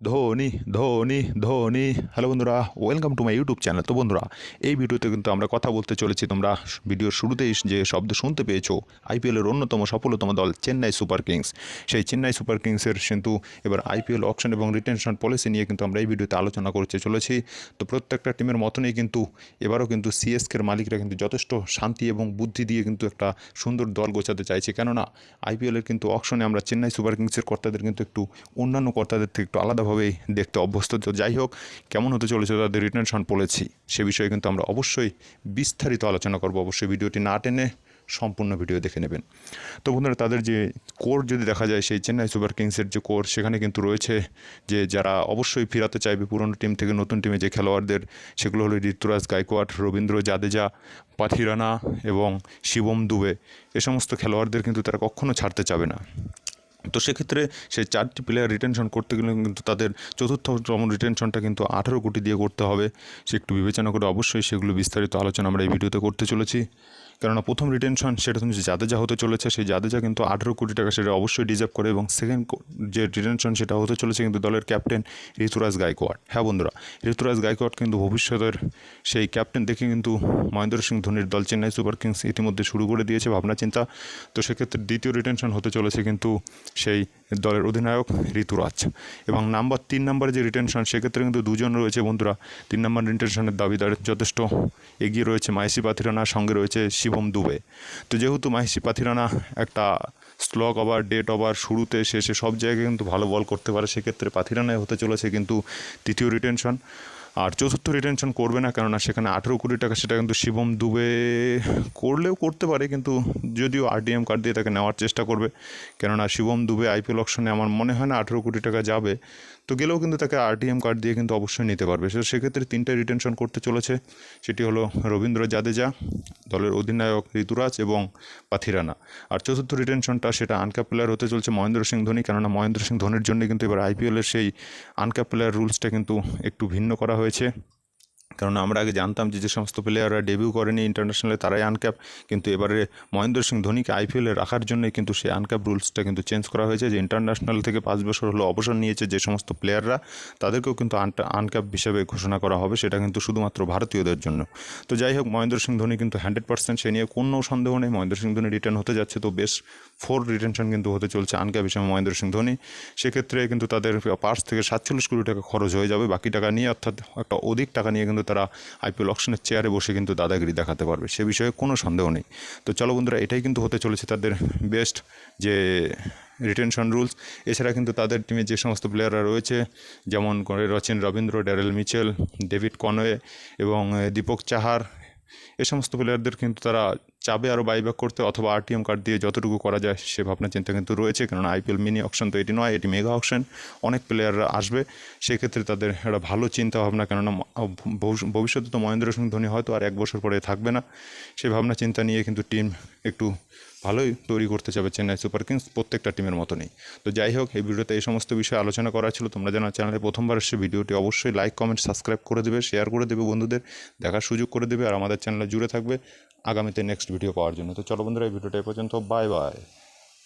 Dhoni Dhoni Dhoni. Hello বন্ধুরা welcome to my YouTube channel তো বন্ধুরা, এই ভিডিওতে কিন্তু আমরা কথা বলতে চলেছি তোমরা ভিডিওর শুরুতেই যে শব্দ শুনতে পেয়েছ আইপিএলের অন্যতম সফলতম দল চেন্নাই সুপার কিংস। সেই চেন্নাই সুপার কিংসের কিন্তু এবার আইপিএল অপশন এবং রিটেনশন পলিসি নিয়ে কিন্তু আমরা এই ভিডিওতে আলোচনা করতে চলেছি। তো প্রত্যেকটা টিমের মতনই কিন্তু এবারও কিন্তু সিএসকের মালিকরা কিন্তু যথেষ্ট শান্তি এবং বুদ্ধি দিয়ে কিন্তু একটা সুন্দর দল গোছাতে চাইছে। কেননা আইপিএলের কিন্তু অকশনে আমরা চেন্নাই সুপার কিংসের কর্তাদের কিন্তু একটু অন্যান্য কর্তাদের থেকে একটু আলাদাভাবেই দেখতে অভ্যস্ত। তো যাই হোক, কেমন হতে চলেছে তাদের রিটেনশন পড়েছি সে বিষয়ে কিন্তু আমরা অবশ্যই বিস্তারিত আলোচনা করব। অবশ্যই ভিডিওটি না টেনে সম্পূর্ণ ভিডিও দেখে নেবেন। তো বন্ধুরা, তাদের যে কোর যদি দেখা যায়, সেই চেন্নাই সুপার কিংসের যে কোর, সেখানে কিন্তু রয়েছে যে যারা অবশ্যই ফিরাতে চাইবে পুরনো টিম থেকে নতুন টিমে যে খেলোয়াড়দের, সেগুলো হলো ঋতুরাজ গায়কোয়াড়, রবীন্দ্র জাদেজা, পাথিরানা এবং শিবম দুবে। এ সমস্ত খেলোয়াড়দের কিন্তু তারা কখনও ছাড়তে চাবে না। তো সেক্ষেত্রে সে চারটি প্লেয়ার রিটেনশন করতে গেলে কিন্তু তাদের চতুর্থতম রিটেনশনটা কিন্তু আঠারো কোটি দিয়ে করতে হবে। সে একটু বিবেচনা করে অবশ্যই সেগুলো বিস্তারিত আলোচনা আমরা এই ভিডিওতে করতে চলেছি। কেননা প্রথম রিটেনশন সেটা তুমি জাদেজা হতে চলেছে, সেই জাদেজা কিন্তু আঠেরো কোটি টাকা সেটা অবশ্যই ডিজার্ভ করে এবং সেকেন্ড যে রিটেনশন সেটা হতে চলেছে কিন্তু দলের ক্যাপ্টেন ঋতুরাজ গায়কোয়াড়। হ্যাঁ বন্ধুরা, ঋতুরাজ গায়কোয়াড় কিন্তু ভবিষ্যতের সেই ক্যাপ্টেন দেখে কিন্তু মহেন্দ্র সিং ধোনির দল চেন্নাই সুপার কিংস ইতিমধ্যে শুরু করে দিয়েছে ভাবনা চিন্তা। তো সেক্ষেত্রে দ্বিতীয় রিটেনশন হতে চলেছে কিন্তু সেই দলের অধিনায়ক ঋতুরাজ। এবং নাম্বার তিন নাম্বারে যে রিটেনশন সেক্ষেত্রে কিন্তু দুজন রয়েছে বন্ধুরা। তিন নাম্বার রিটেনশনের দাবিদার যথেষ্ট এগিয়ে রয়েছে। মাইসি পাথিরানা সঙ্গে রয়েছে শিবম দুবে। তো যেহেতু মাহেশি পাথিরানা একটা স্লগ ওভার ডেট ওভার শুরুতে শেষে সব জায়গায় কিন্তু ভালো বল করতে পারে, সেক্ষেত্রে পাথিরানায় হতে চলেছে কিন্তু তৃতীয় রিটেনশন আর চতুর্থ রিটেনশন করবে না, কেননা সেখানে আঠেরো কোটি টাকা সেটা কিন্তু শিবম দুবে করলেও করতে পারে, কিন্তু যদিও আরডিএম কার্ড দিয়ে তাকে নেওয়ার চেষ্টা করবে, কেননা শিবম দুবে আইপিএল অপশনে আমার মনে হয় না আঠেরো কোটি টাকা যাবে, তো গেলেও কিন্তু তাকে আরটিএম কার্ড দিয়ে কিন্তু অবশ্যই নিতে পারবে। সে সেক্ষেত্রে তিনটে রিটেনশন করতে চলেছে, সেটি হলো রবীন্দ্র জাদেজা, দলের অধিনায়ক ঋতুরাজ এবং পাথিরানা আর চতুর্থ রিটেনশনটা সেটা আনক্যাপ প্লেয়ার হতে চলছে মহেন্দ্র সিং ধোনি, কেননা মহেন্দ্র সিং ধোনির জন্য কিন্তু এবার আইপিএলের সেই আনক্যাপ প্লেয়ার রুলসটা কিন্তু একটু ভিন্ন করা হয়েছে। হয়েছে কারণ আমরা আগে জানতাম যে যে সমস্ত প্লেয়াররা ডেবিউ করেনি ইন্টারন্যাশনালে তারাই আনক্যাপ কিন্তু এবারে মহেন্দ্র সিং ধোনিকে আইপিএলে রাখার জন্যই কিন্তু সেই আনক্যাপ রুলসটা কিন্তু চেঞ্জ করা হয়েছে, যে ইন্টারন্যাশনাল থেকে পাঁচ বছর হলো অবসর নিয়েছে যে সমস্ত প্লেয়াররা তাদেরকেও কিন্তু আনক্যাপ হিসেবে ঘোষণা করা হবে, সেটা কিন্তু শুধুমাত্র ভারতীয়দের জন্য। তো যাই হোক, মহেন্দ্র সিং ধোনি কিন্তু হান্ড্রেড পার্সেন্ট সে নিয়ে কোনো সন্দেহ নেই, মহেন্দ্র সিং ধোনি রিটার্ন হতে যাচ্ছে, তো বেশ ফোর রিটেনশন কিন্তু হতে চলছে আনক্যাপ হিসেবে মহেন্দ্র সিং ধোনি। সেক্ষেত্রে কিন্তু তাদের পার্স থেকে সাতচল্লিশ কোটি টাকা খরচ হয়ে যাবে, বাকি টাকা নিয়ে অর্থাৎ একটা অধিক টাকা নিয়ে কিন্তু তারা আইপিএল অকশনের চেয়ারে বসে কিন্তু দাদাগিরি দেখাতে পারবে, সে বিষয়ে কোনো সন্দেহ নেই। তো চলো বন্ধুরা, এটাই কিন্তু হতে চলেছে তাদের বেস্ট যে রিটেনশন রুলস এছাড়া কিন্তু তাদের টিমে যে সমস্ত প্লেয়াররা রয়েছে, যেমন Rachin Ravindra Daryl Mitchell David Conway এবং দীপক চাহার এ সমস্ত প্লেয়ারদের কিন্তু তারা চাবে আরও বাইব্যাক করতে অথবা আরটিএম কার্ড দিয়ে যতটুকু করা যায় সে ভাবনা চিন্তা কিন্তু রয়েছে। কেননা আইপিএল মিনি অকশন তো এটি নয়, এটি মেগা অকশন অনেক প্লেয়াররা আসবে। সেক্ষেত্রে তাদের একটা ভালো চিন্তা ভাবনা কেননা ভবিষ্যতে তো মহেন্দ্র সিং ধোনি হয়তো আর এক বছর পরে থাকবে না। সেই ভাবনা চিন্তা নিয়ে কিন্তু টিম একটু ভালোই তৈরি করতে চাবে চেন্নাই সুপার কিংস প্রত্যেকটা টিমের মতনই। তো যাই হোক, এই ভিডিওতে এই সমস্ত বিষয়ে আলোচনা করা ছিল। তোমরা যেন চ্যানেলে প্রথমবার এসে ভিডিওটি অবশ্যই লাইক, কমেন্ট, সাবস্ক্রাইব করে দেবে, শেয়ার করে দেবে বন্ধুদের, দেখার সুযোগ করে দেবে, আর আমাদের চ্যানেলে জুড়ে থাকবে আগামীতে নেক্সট ভিডিও পাওয়ার জন্য। তো চলো বন্ধুরা, এই ভিডিওটা এ পর্যন্ত। Bye bye